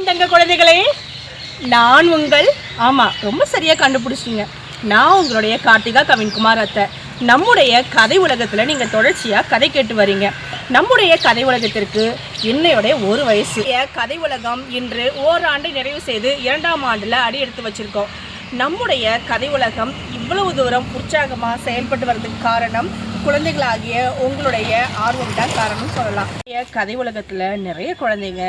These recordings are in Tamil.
வணக்கம் தங்க குழந்தைகளே. நான் உங்கள் ஆமாம் ரொம்ப சரியாக கண்டுபிடிச்சிங்க நான் உங்களுடைய கார்த்திகா கவின்குமார் அத்தை. நம்முடைய கதை உலகத்தில் நீங்கள் தொடர்ச்சியாக கதை கேட்டு வரீங்க. நம்முடைய கதை உலகத்திற்கு என்னையுடைய ஒரு வயசு. கதை உலகம் இன்று ஓராண்டு நிறைவு செய்து இரண்டாம் ஆண்டில் அடி எடுத்து வச்சிருக்கோம். நம்முடைய கதை உலகம் இவ்வளவு தூரம் உற்சாகமாக செயல்பட்டு வர்றதுக்கு காரணம் குழந்தைகளாகிய உங்களுடைய ஆர்வம் தான் காரணம் சொல்லலாம். கதை உலகத்தில் நிறைய குழந்தைங்க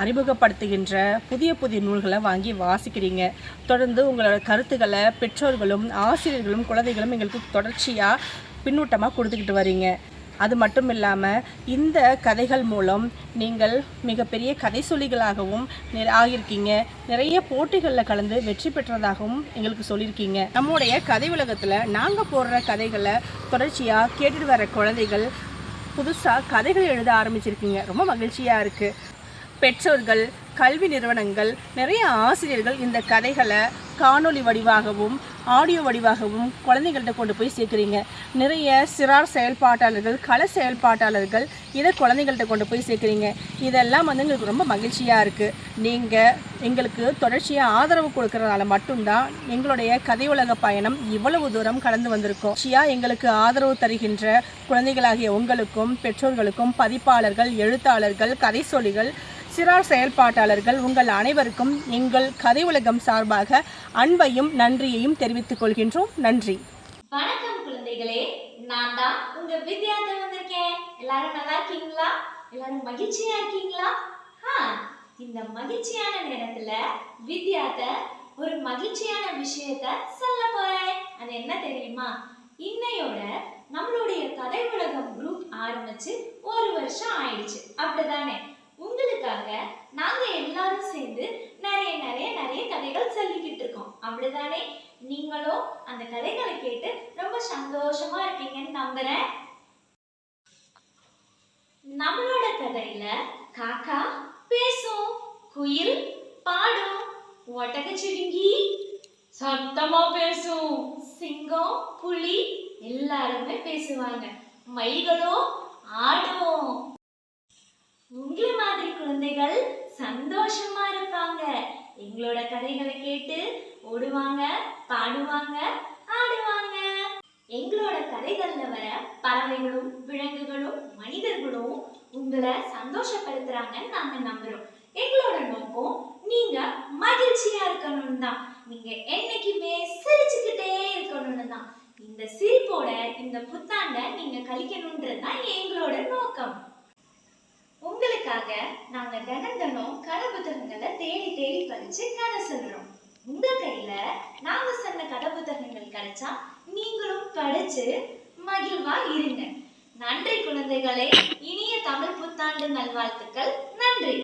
அறிமுகப்படுத்துகின்ற புதிய புதிய நூல்களை வாங்கி வாசிக்கிறீங்க. தொடர்ந்து உங்களோட கருத்துக்களை பெற்றோர்களும் ஆசிரியர்களும் குழந்தைகளும் எங்களுக்கு தொடர்ச்சியாக பின்னூட்டமாக கொடுத்துக்கிட்டு வரீங்க. அது மட்டும் இல்லாமல் இந்த கதைகள் மூலம் நீங்கள் மிகப்பெரிய கதை சொல்லிகளாகவும் நிற ஆகியிருக்கீங்க. நிறைய போட்டிகளில் கலந்து வெற்றி பெற்றதாகவும் எங்களுக்கு சொல்லியிருக்கீங்க. நம்முடைய கதை உலகத்தில் நாங்கள் போடுற கதைகளை தொடர்ச்சியாக கேட்டுட்டு வர குழந்தைகள் புதுசாக கதைகள் எழுத ஆரம்பிச்சிருக்கீங்க. ரொம்ப மகிழ்ச்சியாக இருக்குது பெற்றோர்கள் கல்வி நிறுவனங்கள் நிறைய ஆசிரியர்கள் இந்த கதைகளை காணொளி வடிவாகவும் ஆடியோ வடிவாகவும் குழந்தைகள்கிட்ட கொண்டு போய் சேர்க்குறீங்க. நிறைய சிறார் செயல்பாட்டாளர்கள் கள செயல்பாட்டாளர்கள் இதை குழந்தைகள்கிட்ட கொண்டு போய் சேர்க்குறீங்க. இதெல்லாம் வந்து எங்களுக்கு ரொம்ப மகிழ்ச்சியாக இருக்குது நீங்கள் எங்களுக்கு தொடர்ச்சியாக ஆதரவு கொடுக்கறதுனால மட்டும்தான் எங்களுடைய கதை உலக பயணம் இவ்வளவு தூரம் கடந்து வந்திருக்கோம். தொடர்ச்சியாக எங்களுக்கு ஆதரவு தருகின்ற குழந்தைகளாகிய உங்களுக்கும் பெற்றோர்களுக்கும் பதிப்பாளர்கள் எழுத்தாளர்கள் கதை சொல்லிகள் சிறார் செயல்பாட்டாளர்கள் உங்கள் அனைவருக்கும் எங்கள் கதை உலகம் சார்பாக அன்பையும் நன்றியையும் தெரிவித்துக் கொள்கின்றோம். நன்றி. வணக்கம் குழந்தைகளே. நான் தான் உங்க வித்யா வந்திருக்கேன். எல்லாரும் நல்லா இருக்கீங்களா? எல்லாரும் மகிழ்ச்சியா இருக்கீங்களா? ஆ இந்த மகிழ்ச்சியான நேரத்துல வித்யார்த்த ஒரு மகிழ்ச்சியான விஷயத்த சொல்ல போறேன். அது என்ன தெரியுமா? இன்னையோட நம்மளுடைய கதை உலகம் குரூப் ஆரம்பிச்சு ஒரு வருஷம் ஆயிடுச்சு. அப்படிதானே உங்களுக்காக நாங்க எல்லாரும் சேர்ந்து நிறைய நிறைய நிறைய கதைகள் சொல்லிக்கிட்டு இருக்கோம். அப்படிதானே நீங்களும் அந்த கதைகளை கேட்டு ரொம்ப சந்தோஷமா இருப்பீங்கன்னு நம்புறேன். நம்மளோட கதையில காக்கா பேசும் குயில் பாடும் ஒட்டகச்சிவிங்கி சத்தமா பேசும் சிங்கம் புலி எல்லாருமே பேசுவாங்க. மயில்களும் ஆடும். குழந்தைகள் சந்தோஷமா இருப்பாங்க. எங்களோட கதைகளை கேட்டு ஓடுவாங்க பாடுவாங்க ஆடுவாங்க. எங்களோட கதைகள்ல வர பறவைகளும் விலங்குகளும் மனிதர்களும் உங்களை சந்தோஷப்படுத்துறாங்கன்னு நாங்க நம்புறோம். எங்களோட நோக்கம் நீங்க மகிழ்ச்சியா இருக்கணும்னு தான். நீங்க என்னைக்குமே சிரிச்சுக்கிட்டே இருக்கணும்னு தான். இந்த சிரிப்போட இந்த புத்தாண்டை நீங்க கழிக்கணும்ன்றது தான் எங்களோட நோக்கம். உங்களுக்காக நாங்க தினம் தினம் கதை புத்தகங்களை தேடி தேடி படிச்சு கதை சொல்றோம். உங்க கையில நாங்க சொன்ன கதை புத்தகங்கள் கிடைச்சா நீங்களும் படிச்சு மகிழ்வா இருங்க. நன்றி குழந்தைகளே இனிய தமிழ் புத்தாண்டு நல்வாழ்த்துக்கள். நன்றி.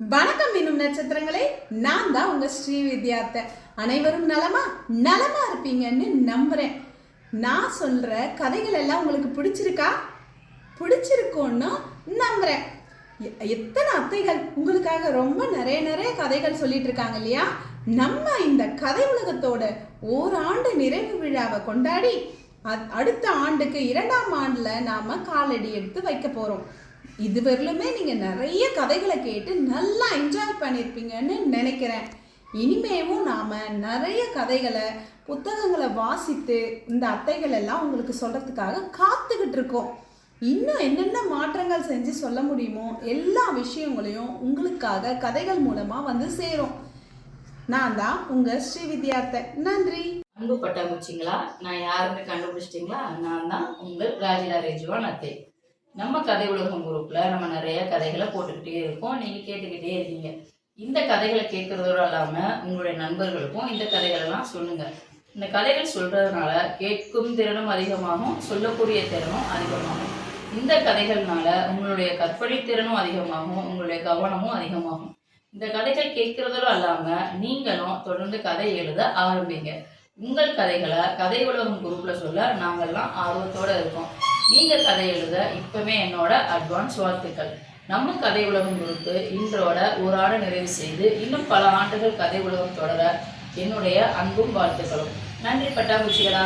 வணக்கம் இன்னும் நட்சத்திரங்களே நான் தான் உங்க ஸ்ரீ வித்யார்த்த. அனைவரும் நலமா? நலமா இருப்பீங்கன்னு நம்புறேன். நான் சொல்ற கதைகள் எல்லாம் உங்களுக்கு பிடிச்சிருக்கா? பிடிச்சிருக்கோன்னா நம்புறேன். எத்தனை அத்தைகள் உங்களுக்காக ரொம்ப நிறைய நிறைய கதைகள் சொல்லிட்டு இருக்காங்க இல்லையா? நம்ம இந்த கதை உலகத்தோட ஓராண்டு நிறைவு விழாவை கொண்டாடி அடுத்த ஆண்டுக்கு இரண்டாம் ஆண்டுல நாம காலடி எடுத்து வைக்க போறோம். இதுவரையிலுமே நீங்க நிறைய கதைகளை கேட்டு நல்லா என்ஜாய் பண்ணியிருப்பீங்கன்னு நினைக்கிறேன். இனிமேவும் நாம நிறைய கதைகளை புத்தகங்களை வாசித்து இந்த அத்தைகள் எல்லாம் உங்களுக்கு சொல்றதுக்காக காத்துக்கிட்டு இருக்கோம். இன்னும் என்னென்ன மாற்றங்கள் செஞ்சு சொல்ல முடியுமோ எல்லா விஷயங்களையும் உங்களுக்காக கதைகள் மூலமா வந்து சேரும். நான் தான் உங்க ஸ்ரீ வித்யார்த்த நன்றி. அன்பு பட்டாம்பூச்சிங்களா நான் யாருன்னு கண்டுபிடிச்சிட்டிங்களா? நான் தான் உங்கள் ராஜிலா ரேஜுவான் அத்தை. நம்ம கதை உலகம் குரூப்ல நம்ம நிறைய கதைகளை போட்டுக்கிட்டே இருக்கோம். நீங்க கேட்டுக்கிட்டே இருக்கீங்க. இந்த கதைகளை கேட்கறதோட இல்லாம உங்களுடைய நண்பர்களுக்கும் இந்த கதைகளெல்லாம் சொல்லுங்க. இந்த கதைகள் சொல்றதுனால கேட்கும் திறனும் அதிகமாகும் சொல்லக்கூடிய திறனும் அதிகமாகும். இந்த கதைகள்னால உங்களுடைய கற்பனை திறனும் அதிகமாகும் உங்களுடைய கவனமும் அதிகமாகும். இந்த கதைகள் கேட்கறதோட அல்லாம நீங்களும் தொடர்ந்து கதை எழுத ஆரம்பிங்க. உங்கள் கதைகளை கதை உலகம் குரூப்ல சொல்ல நாங்கெல்லாம் ஆர்வத்தோட இருக்கோம். நீங்க கதை எழுத இப்பவே என்னோட அட்வான்ஸ் வாழ்த்துக்கள். நம்ம கதை உலகம் குரூப்பு இன்றோட ஒரு ஆடை நிறைவு செய்து இன்னும் பல ஆண்டுகள் கதை உலகம் தொடர என்னுடைய அன்பும் வாழ்த்துக்களும். நன்றி பட்டாம்பூச்சிகளா